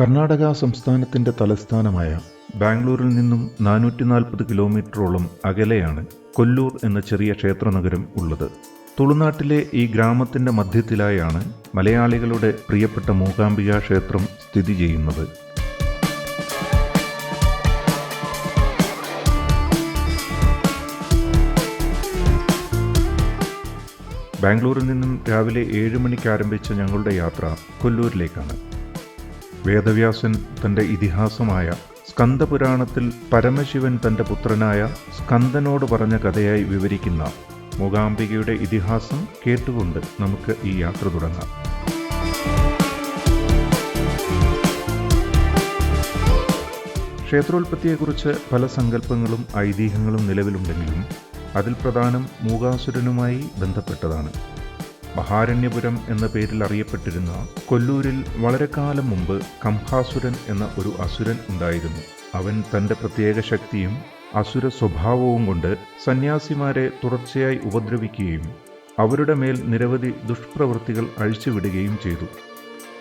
കർണാടക സംസ്ഥാനത്തിന്റെ തലസ്ഥാനമായ ബാംഗ്ലൂരിൽ നിന്നും നാനൂറ്റി നാൽപ്പത് കിലോമീറ്ററോളം അകലെയാണ് കൊല്ലൂർ എന്ന ചെറിയ ക്ഷേത്രനഗരം ഉള്ളത്. തുളുനാട്ടിലെ ഈ ഗ്രാമത്തിന്റെ മധ്യത്തിലായാണ് മലയാളികളുടെ പ്രിയപ്പെട്ട മൂകാംബിക ക്ഷേത്രം സ്ഥിതി ചെയ്യുന്നത്. ബാംഗ്ലൂരിൽ നിന്നും രാവിലെ ഏഴ് മണിക്ക് ആരംഭിച്ച ഞങ്ങളുടെ യാത്ര കൊല്ലൂരിലേക്കാണ്. വേദവ്യാസൻ തന്റെ ഇതിഹാസമായ സ്കന്ദപുരാണത്തിൽ പരമശിവൻ തന്റെ പുത്രനായ സ്കന്ദനോട് പറഞ്ഞ കഥയായി വിവരിക്കുന്ന മൂകാംബികയുടെ ഇതിഹാസം കേട്ടുകൊണ്ട് നമുക്ക് ഈ യാത്ര തുടങ്ങാം. ക്ഷേത്രോൽപത്തിയെക്കുറിച്ച് പല സങ്കല്പങ്ങളും ഐതിഹ്യങ്ങളും നിലവിലുണ്ടെങ്കിലും അതിൽ പ്രധാനം മൂകാസുരനുമായി ബന്ധപ്പെട്ടതാണ്. മഹാരണ്യപുരം എന്ന പേരിൽ അറിയപ്പെട്ടിരുന്ന കൊല്ലൂരിൽ വളരെ കാലം മുമ്പ് കംഹാസുരൻ എന്ന ഒരു അസുരൻ ഉണ്ടായിരുന്നു. അവൻ തന്റെ പ്രത്യേക ശക്തിയും അസുര സ്വഭാവവും കൊണ്ട് സന്യാസിമാരെ തുടർച്ചയായി ഉപദ്രവിക്കുകയും അവരുടെ മേൽ നിരവധി ദുഷ്പ്രവൃത്തികൾ അഴിച്ചുവിടുകയും ചെയ്തു.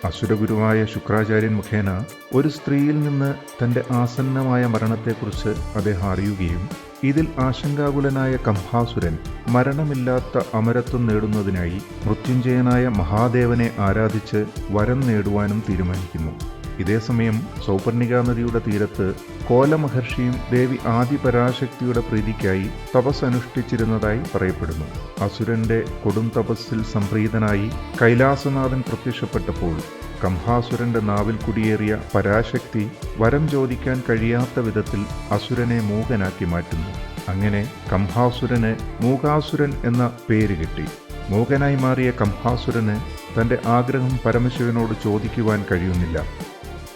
അസുരഗുരുവായ ശുക്രാചാര്യൻ മുഖേന ഒരു സ്ത്രീയിൽ നിന്ന് തന്റെ ആസന്നമായ മരണത്തെക്കുറിച്ച് അദ്ദേഹം അറിയുകയും ഇതിൽ ആശങ്കാകുലനായ കംഹാസുരൻ മരണമില്ലാത്ത അമരത്വം നേടുന്നതിനായി മൃത്യുഞ്ജയനായ മഹാദേവനെ ആരാധിച്ച് വരം നേടുവാനും തീരുമാനിക്കുന്നു. ഇതേസമയം സൗപർണിക നദിയുടെ തീരത്ത് കോലമഹർഷിയും ദേവി ആദിപരാശക്തിയുടെ പ്രീതിക്കായി തപസ് അനുഷ്ഠിച്ചിരുന്നതായി പറയപ്പെടുന്നു. അസുരന്റെ കൊടും തപസ്സിൽ സംപ്രീതനായി കൈലാസനാഥൻ പ്രത്യക്ഷപ്പെട്ടപ്പോൾ കംഹാസുരന്റെ നാവിൽ കുടിയേറിയ പരാശക്തി വരം ചോദിക്കാൻ കഴിയാത്ത വിധത്തിൽ അസുരനെ മൂകനാക്കി മാറ്റുന്നു. അങ്ങനെ കംഹാസുരന് മൂകാസുരൻ എന്ന പേര് കിട്ടി. മൂകനായി മാറിയ കംഹാസുരന് തന്റെ ആഗ്രഹം പരമശിവനോട് ചോദിക്കുവാൻ കഴിയുന്നില്ല.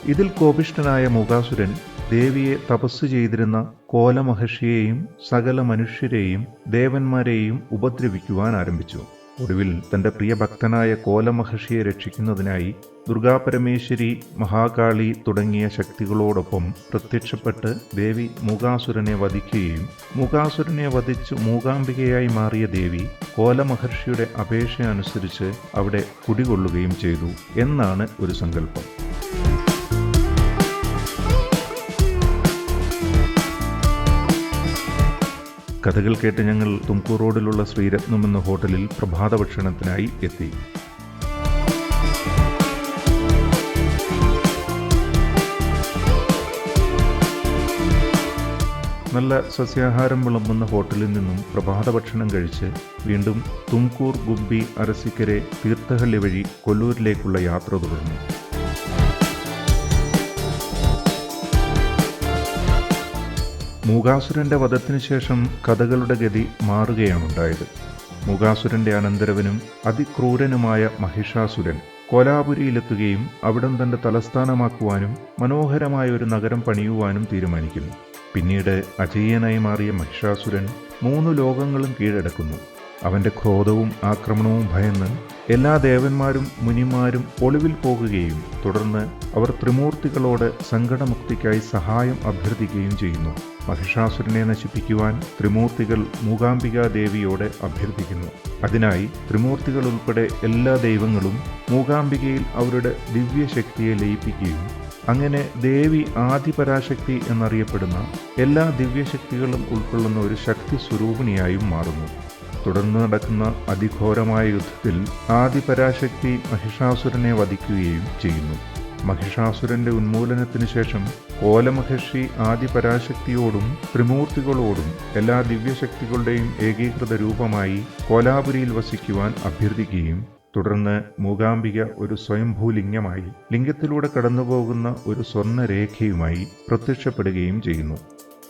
ഇതിൽ കോപിഷ്ഠനായ മൂകാസുരൻ ദേവിയെ തപസ് ചെയ്തിരുന്ന കോലമഹർഷിയെയും സകല മനുഷ്യരെയും ദേവന്മാരെയും ഉപദ്രവിക്കുവാൻ ആരംഭിച്ചു. ഒടുവിൽ തന്റെ പ്രിയ ഭക്തനായ കോലമഹർഷിയെ രക്ഷിക്കുന്നതിനായി ദുർഗാപരമേശ്വരി മഹാകാളി തുടങ്ങിയ ശക്തികളോടൊപ്പം പ്രത്യക്ഷപ്പെട്ട് ദേവി മൂകാസുരനെ വധിക്കുകയും മൂകാസുരനെ വധിച്ച് മൂകാംബികയായി മാറിയ ദേവി കോലമഹർഷിയുടെ അപേക്ഷ അനുസരിച്ച് അവിടെ കുടികൊള്ളുകയും ചെയ്തു എന്നാണ് ഒരു സങ്കല്പം. കഥകൾ കേട്ട് ഞങ്ങൾ തുംകൂർ റോഡിലുള്ള ശ്രീരത്നം എന്ന ഹോട്ടലിൽ പ്രഭാത ഭക്ഷണത്തിനായി എത്തി. നല്ല സസ്യാഹാരം വിളമ്പുന്ന ഹോട്ടലിൽ നിന്നും പ്രഭാത ഭക്ഷണം കഴിച്ച് വീണ്ടും തുംകൂർ ഗുബ്ബി അരസിക്കരെ തീർത്ഥഹള്ളി വഴി കൊല്ലൂരിലേക്കുള്ള യാത്ര തുടർന്നു. മൂകാസുരന്റെ വധത്തിനു ശേഷം കഥകളുടെ ഗതി മാറുകയാണുണ്ടായത്. മൂകാസുരന്റെ അനന്തരവനും അതിക്രൂരനുമായ മഹിഷാസുരൻ കോലാപുരിയിലെത്തുകയും അവിടം തന്റെ തലസ്ഥാനമാക്കുവാനും മനോഹരമായ ഒരു നഗരം പണിയുവാനും തീരുമാനിക്കുന്നു. പിന്നീട് അജയ്യനായി മാറിയ മഹിഷാസുരൻ മൂന്ന് ലോകങ്ങളും കീഴടക്കുന്നു. അവന്റെ ക്രോധവും ആക്രമണവും ഭയന്ന് എല്ലാ ദേവന്മാരും മുനിമാരും ഒളിവിൽ പോകുകയും തുടർന്ന് അവർ ത്രിമൂർത്തികളോട് സങ്കടമുക്തിക്കായി സഹായം അഭ്യർത്ഥിക്കുകയും ചെയ്യുന്നു. മഹിഷാസുരനെ നശിപ്പിക്കുവാൻ ത്രിമൂർത്തികൾ മൂകാംബികാ ദേവിയോട് അഭ്യർത്ഥിക്കുന്നു. അതിനായി ത്രിമൂർത്തികൾ ഉൾപ്പെടെ എല്ലാ ദൈവങ്ങളും മൂകാംബികയിൽ അവരുടെ ദിവ്യശക്തിയെ ലയിപ്പിക്കുകയും അങ്ങനെ ദേവി ആദിപരാശക്തി എന്നറിയപ്പെടുന്ന എല്ലാ ദിവ്യശക്തികളും ഉൾക്കൊള്ളുന്ന ഒരു ശക്തി സ്വരൂപിണിയായും മാറുന്നു. തുടർന്ന് നടക്കുന്ന അതിഘോരമായ യുദ്ധത്തിൽ ആദിപരാശക്തി മഹിഷാസുരനെ വധിക്കുകയും ചെയ്യുന്നു. മഹിഷാസുരന്റെ ഉന്മൂലനത്തിന് ശേഷം കോലമഹർഷി ആദിപരാശക്തിയോടും ത്രിമൂർത്തികളോടും എല്ലാ ദിവ്യശക്തികളുടെയും ഏകീകൃത രൂപമായി കോലാപുരിയിൽ വസിക്കുവാൻ അഭ്യർത്ഥിക്കുകയും തുടർന്ന് മൂകാംബിക ഒരു സ്വയംഭൂലിംഗമായി ലിംഗത്തിലൂടെ കടന്നുപോകുന്ന ഒരു സ്വർണരേഖയുമായി പ്രത്യക്ഷപ്പെടുകയും ചെയ്യുന്നു.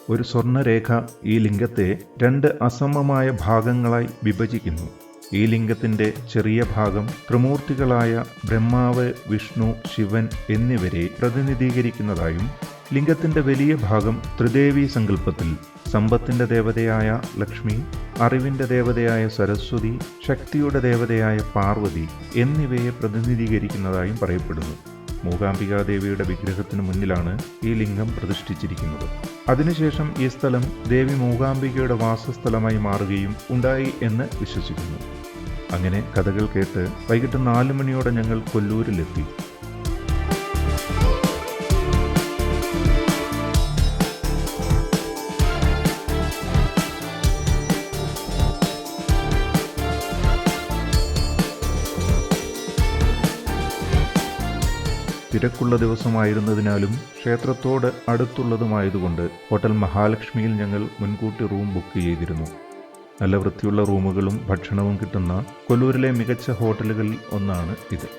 ഒരു സ്വർണരേഖ ഈ ലിംഗത്തെ രണ്ട് അസമമായ ഭാഗങ്ങളായി വിഭജിക്കുന്നു. ഈ ലിംഗത്തിന്റെ ചെറിയ ഭാഗം ത്രിമൂർത്തികളായ ബ്രഹ്മാവ് വിഷ്ണു ശിവൻ എന്നിവരെ പ്രതിനിധീകരിക്കുന്നതായും ലിംഗത്തിന്റെ വലിയ ഭാഗം ത്രിദേവി സങ്കല്പത്തിൽ സമ്പത്തിന്റെ ദേവതയായ ലക്ഷ്മി അറിവിന്റെ ദേവതയായ സരസ്വതി ശക്തിയുടെ ദേവതയായ പാർവതി എന്നിവയെ പ്രതിനിധീകരിക്കുന്നതായും പറയപ്പെടുന്നു. മൂകാംബികാദേവിയുടെ വിഗ്രഹത്തിന് മുന്നിലാണ് ഈ ലിംഗം പ്രതിഷ്ഠിച്ചിരിക്കുന്നത്. അതിനുശേഷം ഈ സ്ഥലം ദേവി മൂകാംബികയുടെ വാസസ്ഥലമായി മാറുകയും ഉണ്ടായി എന്ന് വിശ്വസിക്കുന്നു. അങ്ങനെ കഥകൾ കേട്ട് വൈകിട്ട് നാലു മണിയോടെ ഞങ്ങൾ കൊല്ലൂരിലെത്തി. തിരക്കുള്ള ദിവസമായിരുന്നതിനാലും ക്ഷേത്രത്തോട് അടുത്തുള്ളതുമായതുകൊണ്ട് ഹോട്ടൽ മഹാലക്ഷ്മിയിൽ ഞങ്ങൾ മുൻകൂട്ടി റൂം ബുക്ക് ചെയ്തിരുന്നു. നല്ല വൃത്തിയുള്ള റൂമുകളും ഭക്ഷണവും കിട്ടുന്ന കൊല്ലൂരിലെ മികച്ച ഹോട്ടലുകളിൽ ഒന്നാണ് ഇത്.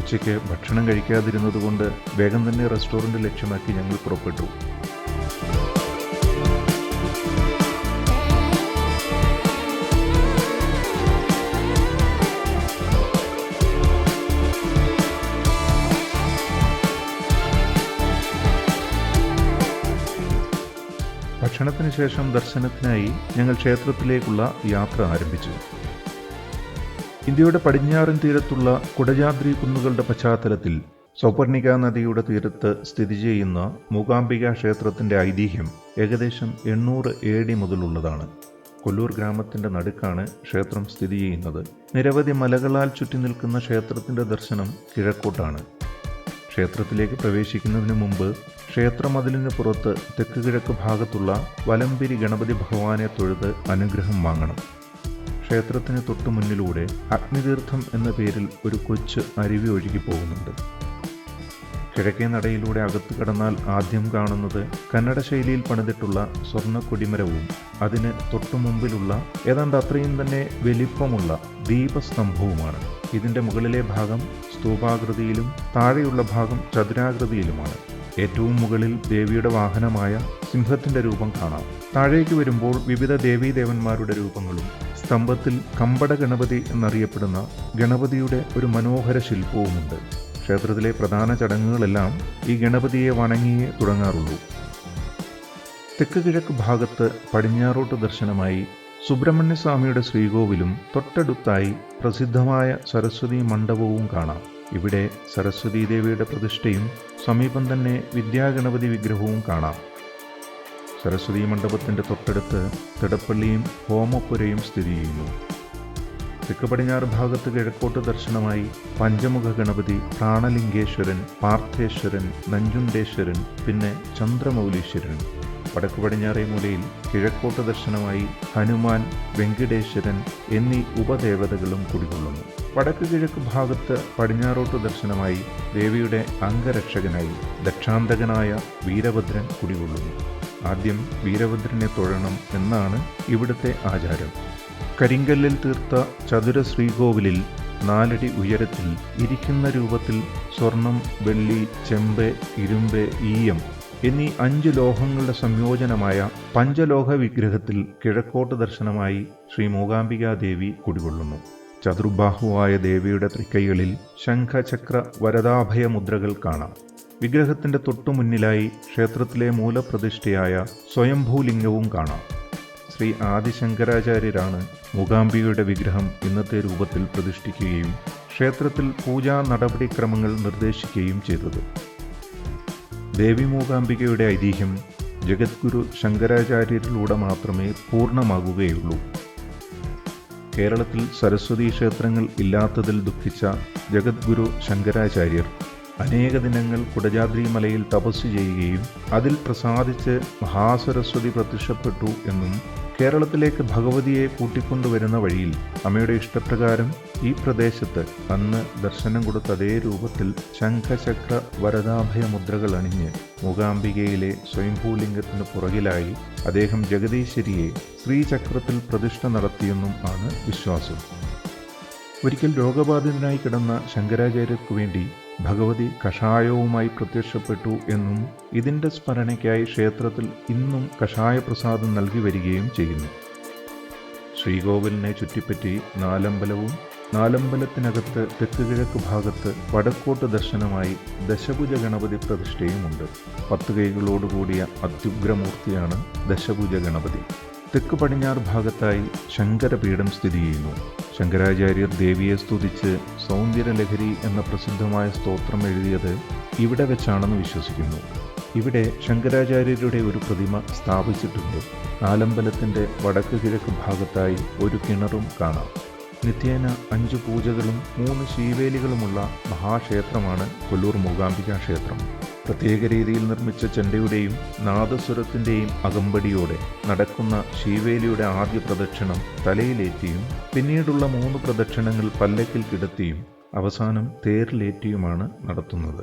ഉച്ചയ്ക്ക് ഭക്ഷണം കഴിക്കാതിരുന്നതുകൊണ്ട് വേഗം തന്നെ റെസ്റ്റോറന്റ് ലക്ഷ്യമാക്കി ഞങ്ങൾ പുറപ്പെട്ടു. ശേഷം ദർശനത്തിനായി ഞങ്ങൾ ക്ഷേത്രത്തിലേക്കുള്ള യാത്ര ആരംഭിച്ചു. ഇന്ത്യയുടെ പടിഞ്ഞാറൻ തീരത്തുള്ള കുടജാദ്രി കുന്നുകളുടെ പശ്ചാത്തലത്തിൽ സൗപർണിക നദിയുടെ തീരത്ത് സ്ഥിതി ചെയ്യുന്ന മൂകാംബിക ക്ഷേത്രത്തിന്റെ ഐതിഹ്യം ഏകദേശം എണ്ണൂറ് എ ഡി മുതലുള്ളതാണ്. കൊല്ലൂർ ഗ്രാമത്തിന്റെ നടുക്കാണ് ക്ഷേത്രം സ്ഥിതി ചെയ്യുന്നത്. നിരവധി മലകളാൽ ചുറ്റി നിൽക്കുന്ന ക്ഷേത്രത്തിന്റെ ദർശനം കിഴക്കോട്ടാണ്. ക്ഷേത്രത്തിലേക്ക് പ്രവേശിക്കുന്നതിന് മുമ്പ് ക്ഷേത്രമതിലിന് പുറത്ത് തെക്ക് കിഴക്ക് ഭാഗത്തുള്ള വലംപിരി ഗണപതി ഭഗവാനെ തൊഴുത് അനുഗ്രഹം വാങ്ങണം. ക്ഷേത്രത്തിന് തൊട്ടു മുന്നിലൂടെ അഗ്നിതീർത്ഥം എന്ന പേരിൽ ഒരു കൊച്ച് അരുവി ഒഴുകി പോകുന്നുണ്ട്. കിഴക്കേ നടയിലൂടെ അകത്ത് കടന്നാൽ ആദ്യം കാണുന്നത് കന്നഡ ശൈലിയിൽ പണിതിട്ടുള്ള സ്വർണ കൊടിമരവും അതിന് തൊട്ടു മുമ്പിലുള്ള ഏതാണ്ട് അത്രയും തന്നെ വലിപ്പമുള്ള ദീപസ്തംഭവുമാണ്. ഇതിന്റെ മുകളിലെ ഭാഗം സ്തൂപാകൃതിയിലും താഴെയുള്ള ഭാഗം ചതുരാകൃതിയിലുമാണ്. ഏറ്റവും മുകളിൽ ദേവിയുടെ വാഹനമായ സിംഹത്തിന്റെ രൂപം കാണാം. താഴേക്ക് വരുമ്പോൾ വിവിധ ദേവീദേവന്മാരുടെ രൂപങ്ങളും സ്തംഭത്തിൽ കമ്പട ഗണപതി എന്നറിയപ്പെടുന്ന ഗണപതിയുടെ ഒരു മനോഹര ശില്പവുമുണ്ട്. ക്ഷേത്രത്തിലെ പ്രധാന ചടങ്ങുകളെല്ലാം ഈ ഗണപതിയെ വണങ്ങിയേ തുടങ്ങാറുള്ളൂ. തെക്ക് കിഴക്ക് ഭാഗത്ത് പടിഞ്ഞാറോട്ട് ദർശനമായി സുബ്രഹ്മണ്യസ്വാമിയുടെ ശ്രീകോവിലും തൊട്ടടുത്തായി പ്രസിദ്ധമായ സരസ്വതി മണ്ഡപവും കാണാം. ഇവിടെ സരസ്വതീ ദേവിയുടെ പ്രതിഷ്ഠയും സമീപം തന്നെ വിദ്യാഗണപതി വിഗ്രഹവും കാണാം. സരസ്വതി മണ്ഡപത്തിന്റെ തൊട്ടടുത്ത് തിടപ്പള്ളിയും ഹോമപ്പുരയും സ്ഥിതി ചെയ്യുന്നു. തെക്ക് പടിഞ്ഞാറ് ഭാഗത്ത് കിഴക്കോട്ട് ദർശനമായി പഞ്ചമുഖ ഗണപതി പ്രാണലിംഗേശ്വരൻ പാർത്ഥേശ്വരൻ നഞ്ചുണ്ടേശ്വരൻ പിന്നെ ചന്ദ്രമൗലീശ്വരൻ. വടക്ക് പടിഞ്ഞാറേ മൂലയിൽ കിഴക്കോട്ട ദർശനമായി ഹനുമാൻ വെങ്കടേശ്വരൻ എന്നീ ഉപദേവതകളും കുടികൊള്ളുന്നു. വടക്ക് കിഴക്ക് ഭാഗത്ത് പടിഞ്ഞാറോട്ട് ദർശനമായി ദേവിയുടെ അംഗരക്ഷകനായി ദക്ഷാന്തകനായ വീരഭദ്രൻ കുടികൊള്ളുന്നു. ആദ്യം വീരഭദ്രനെ തൊഴണം എന്നാണ് ഇവിടുത്തെ ആചാരം. കരിങ്കല്ലിൽ തീർത്ത ചതുര ശ്രീകോവിലിൽ നാലടി ഉയരത്തിൽ ഇരിക്കുന്ന രൂപത്തിൽ സ്വർണം വെള്ളി ചെമ്പ് ഇരുമ്പ് ഈയം എന്നീ അഞ്ച് ലോഹങ്ങളുടെ സംയോജനമായ പഞ്ചലോഹ വിഗ്രഹത്തിൽ കിഴക്കോട്ട് ദർശനമായി ശ്രീ മൂകാംബികാദേവി കുടികൊള്ളുന്നു. ചതുർബാഹുവായ ദേവിയുടെ തൃക്കൈകളിൽ ശംഖചക്ര വരദാഭയ മുദ്രകൾ കാണാം. വിഗ്രഹത്തിന്റെ തൊട്ടു മുന്നിലായി ക്ഷേത്രത്തിലെ മൂലപ്രതിഷ്ഠയായ സ്വയംഭൂലിംഗവും കാണാം. ശ്രീ ആദിശങ്കരാചാര്യരാണ് മൂകാംബികയുടെ വിഗ്രഹം ഇന്നത്തെ രൂപത്തിൽ പ്രതിഷ്ഠിക്കുകയും ക്ഷേത്രത്തിൽ പൂജാ നടപടിക്രമങ്ങൾ നിർദ്ദേശിക്കുകയും ചെയ്തത്. ദേവി മൂകാംബികയുടെ ഐതിഹ്യം ജഗദ്ഗുരു ശങ്കരാചാര്യരിലൂടെ മാത്രമേ പൂർണമാകുകയുള്ളൂ. കേരളത്തിൽ സരസ്വതി ക്ഷേത്രങ്ങൾ ഇല്ലാത്തതിൽ ദുഃഖിച്ച ജഗദ്ഗുരു ശങ്കരാചാര്യർ അനേക ദിനങ്ങൾ കുടജാദ്രി മലയിൽ തപസ് ചെയ്യുകയും അതിൽ പ്രസാദിച്ച് മഹാസരസ്വതി പ്രത്യക്ഷപ്പെട്ടു എന്നും കേരളത്തിലേക്ക് ഭഗവതിയെ കൂട്ടിക്കൊണ്ടുവരുന്ന വഴിയിൽ അമ്മയുടെ ഇഷ്ടപ്രകാരം ഈ പ്രദേശത്ത് അന്ന് ദർശനം കൊടുത്ത അതേ രൂപത്തിൽ ശംഖചക്ര വരദാഭയ മുദ്രകൾ അണിഞ്ഞ് മൂകാംബികയിലെ സ്വയംഭൂലിംഗത്തിന് പുറകിലായി അദ്ദേഹം ജഗദീശ്വരിയെ ശ്രീചക്രത്തിൽ പ്രതിഷ്ഠ നടത്തിയെന്നും ആണ് വിശ്വാസം. ഒരിക്കൽ രോഗബാധിതനായി കിടന്ന ശങ്കരാചാര്യർക്കു വേണ്ടി ഭഗവതി കഷായവുമായി പ്രത്യക്ഷപ്പെട്ടു എന്നും ഇതിന്റെ സ്മരണയ്ക്കായി ക്ഷേത്രത്തിൽ ഇന്നും കഷായപ്രസാദം നൽകി വരികയും ചെയ്യുന്നു. ശ്രീകോവിലിനെ ചുറ്റിപ്പറ്റി നാലമ്പലവും നാലമ്പലത്തിനകത്ത് തെക്ക് കിഴക്ക് ഭാഗത്ത് വടക്കോട്ട് ദർശനമായി ദശഭുജ ഗണപതി പ്രതിഷ്ഠയുമുണ്ട്. പത്ത് കൈകളോടുകൂടിയ അത്യുഗ്രമൂർത്തിയാണ് ദശഭുജ ഗണപതി. തെക്ക് പടിഞ്ഞാറ് ഭാഗത്തായി ശങ്കരപീഠം സ്ഥിതി ചെയ്യുന്നു. ശങ്കരാചാര്യർ ദേവിയെ സ്തുതിച്ച് സൗന്ദര്യലഹരി എന്ന പ്രസിദ്ധമായ സ്തോത്രം എഴുതിയത് ഇവിടെ വെച്ചാണെന്ന് വിശ്വസിക്കുന്നു. ഇവിടെ ശങ്കരാചാര്യരുടെ ഒരു പ്രതിമ സ്ഥാപിച്ചിട്ടുണ്ട്. ആലമ്പലത്തിന്റെ വടക്ക് കിഴക്ക് ഭാഗത്തായി ഒരു കിണറും കാണാം. നിത്യേന അഞ്ച് പൂജകളും മൂന്ന് ശീവേലികളുമുള്ള മഹാക്ഷേത്രമാണ് കൊല്ലൂർ മൂകാംബിക ക്ഷേത്രം പ്രത്യേക രീതിയിൽ നിർമ്മിച്ച ചെണ്ടയുടെയും നാദസ്വരത്തിന്റെയും അകമ്പടിയോടെ നടക്കുന്ന ശീവേലിയുടെ ആദ്യ പ്രദക്ഷിണം തലയിലേറ്റിയും പിന്നീടുള്ള മൂന്ന് പ്രദക്ഷിണങ്ങൾ പല്ലക്കിൽ കിടത്തിയും അവസാനം തേരിലേറ്റിയുമാണ് നടത്തുന്നത്.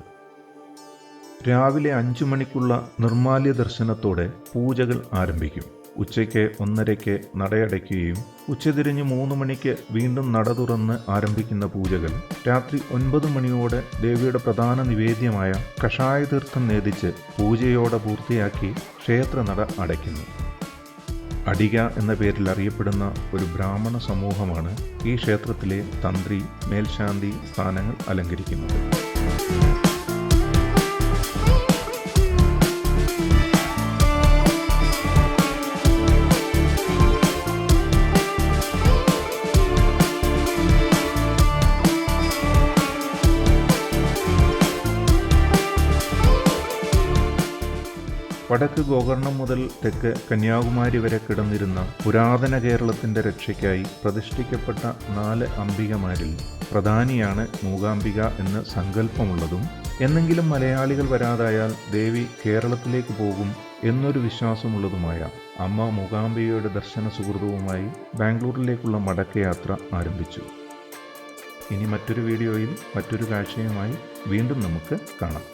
രാവിലെ അഞ്ചു മണിക്കുള്ള നിർമാല്യ ദർശനത്തോടെ പൂജകൾ ആരംഭിക്കും. ഉച്ചയ്ക്ക് ഒന്നരയ്ക്ക് നടയടയ്ക്കുകയും ഉച്ചതിരിഞ്ഞ് മൂന്ന് മണിക്ക് വീണ്ടും നട തുറന്ന് ആരംഭിക്കുന്ന പൂജകൾ രാത്രി ഒൻപത് മണിയോടെ ദേവിയുടെ പ്രധാന നിവേദ്യമായ കഷായ തീർത്ഥം നേദിച്ച് പൂജയോടെ പൂർത്തിയാക്കി ക്ഷേത്രനട അടയ്ക്കുന്നു. അടിക എന്ന പേരിൽ അറിയപ്പെടുന്ന ഒരു ബ്രാഹ്മണ സമൂഹമാണ് ഈ ക്ഷേത്രത്തിലെ തന്ത്രി മേൽശാന്തി സ്ഥാനങ്ങൾ അലങ്കരിക്കുന്നത്. വടക്ക് ഗോകർണം മുതൽ തെക്ക് കന്യാകുമാരി വരെ കിടന്നിരുന്ന പുരാതന കേരളത്തിന്റെ രക്ഷയ്ക്കായി പ്രതിഷ്ഠിക്കപ്പെട്ട നാല് അംബികമാരിൽ പ്രധാനിയാണ് മൂകാംബിക എന്ന് സങ്കല്പമുള്ളതും എന്നെങ്കിലും മലയാളികൾ വരാതായാൽ ദേവി കേരളത്തിലേക്ക് പോകും എന്നൊരു വിശ്വാസമുള്ളതുമായ അമ്മ മൂകാംബികയുടെ ദർശന സുഹൃതവുമായി ബാംഗ്ലൂരിലേക്കുള്ള മടക്കയാത്ര ആരംഭിച്ചു. ഇനി മറ്റൊരു വീഡിയോയിൽ മറ്റൊരു കാഴ്ചയുമായി വീണ്ടും നമുക്ക് കാണാം.